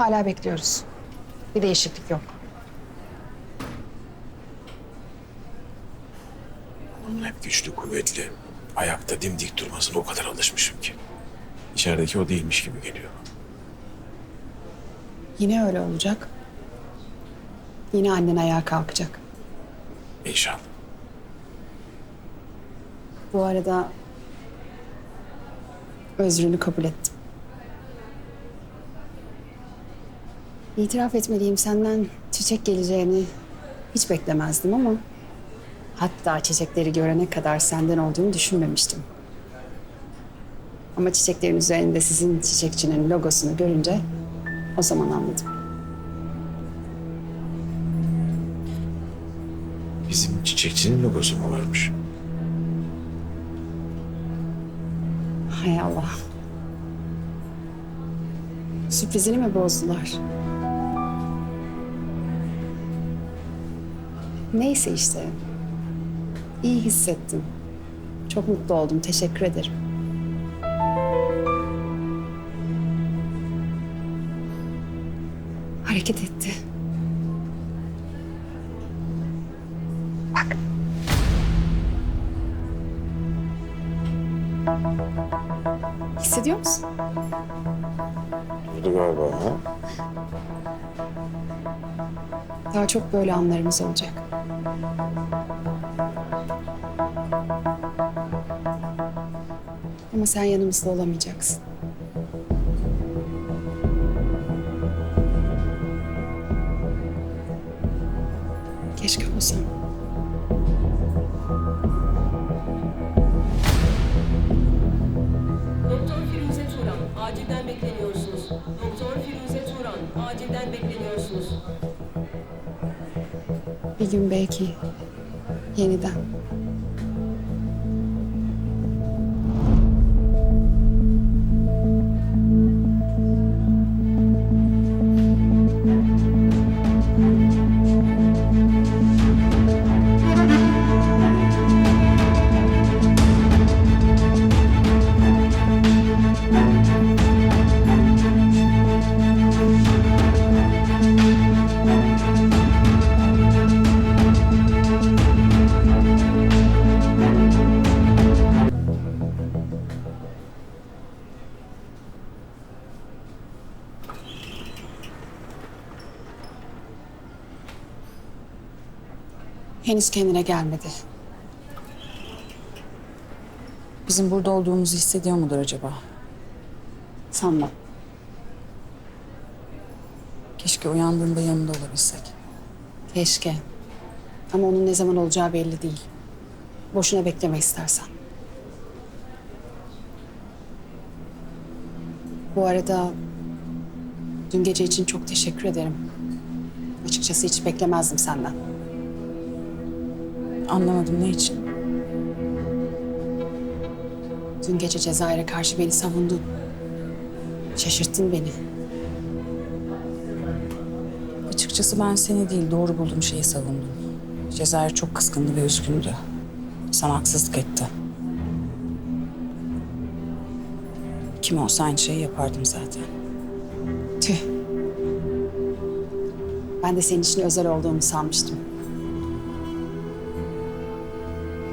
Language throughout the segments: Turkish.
Hala bekliyoruz. Bir değişiklik yok. Onun hep güçlü, kuvvetli. Ayakta dimdik durmasına o kadar alışmışım ki. İçerideki o değilmiş gibi geliyor. Yine öyle olacak. Yine annen ayağa kalkacak. İnşallah. Bu arada özrünü kabul ettim. İtiraf etmeliyim senden çiçek geleceğini hiç beklemezdim ama hatta çiçekleri görene kadar senden olduğunu düşünmemiştim. Ama çiçeklerin üzerinde sizin çiçekçinin logosunu görünce o zaman anladım. Bizim çiçekçinin logosu mu varmış? Hay Allah. Sürprizini mi bozdular? Neyse işte. İyi hissettim. Çok mutlu oldum. Teşekkür ederim. Hareket etti. Bak. Hissediyor musun? Durdu galiba ha? Daha çok böyle anlarımız olacak. Ama sen yanımızda olamayacaksın. Bir gün belki yeniden. Henüz kendine gelmedi. Bizim burada olduğumuzu hissediyor mudur acaba? Sanmam. Keşke uyandığında yanında olabilsek. Keşke. Ama onun ne zaman olacağı belli değil. Boşuna bekleme istersen. Bu arada dün gece için çok teşekkür ederim. Açıkçası hiç beklemezdim senden. Anlamadım ne için? Dün gece Cezayir'e karşı beni savundun. Şaşırttın beni. Açıkçası ben seni değil doğru bulduğum şeyi savundum. Cezayir çok kıskındı ve üzgündü. Sana haksızlık etti. Kim olsa aynı şeyi yapardım zaten. Tüh. Ben de senin için özel olduğumu sanmıştım.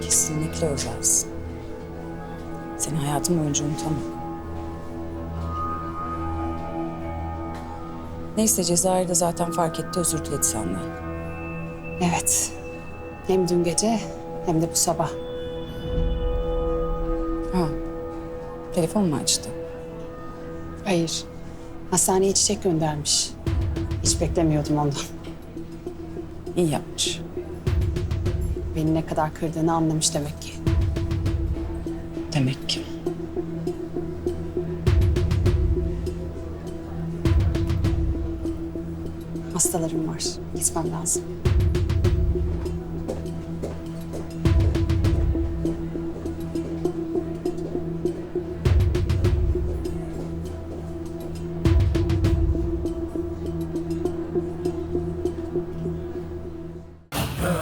Kesinlikle özelsin. Seni hayatım boyunca unutamam. Neyse Cezayir de zaten fark etti özür diledi senden. Evet. Hem dün gece hem de bu sabah. Ha. Telefon mu açtı? Hayır. Hastaneye çiçek göndermiş. Hiç beklemiyordum ondan. İyi yapmış. Beni ne kadar kırdığını anlamış demek ki. Demek ki. Hastalarım var. Gitmem lazım.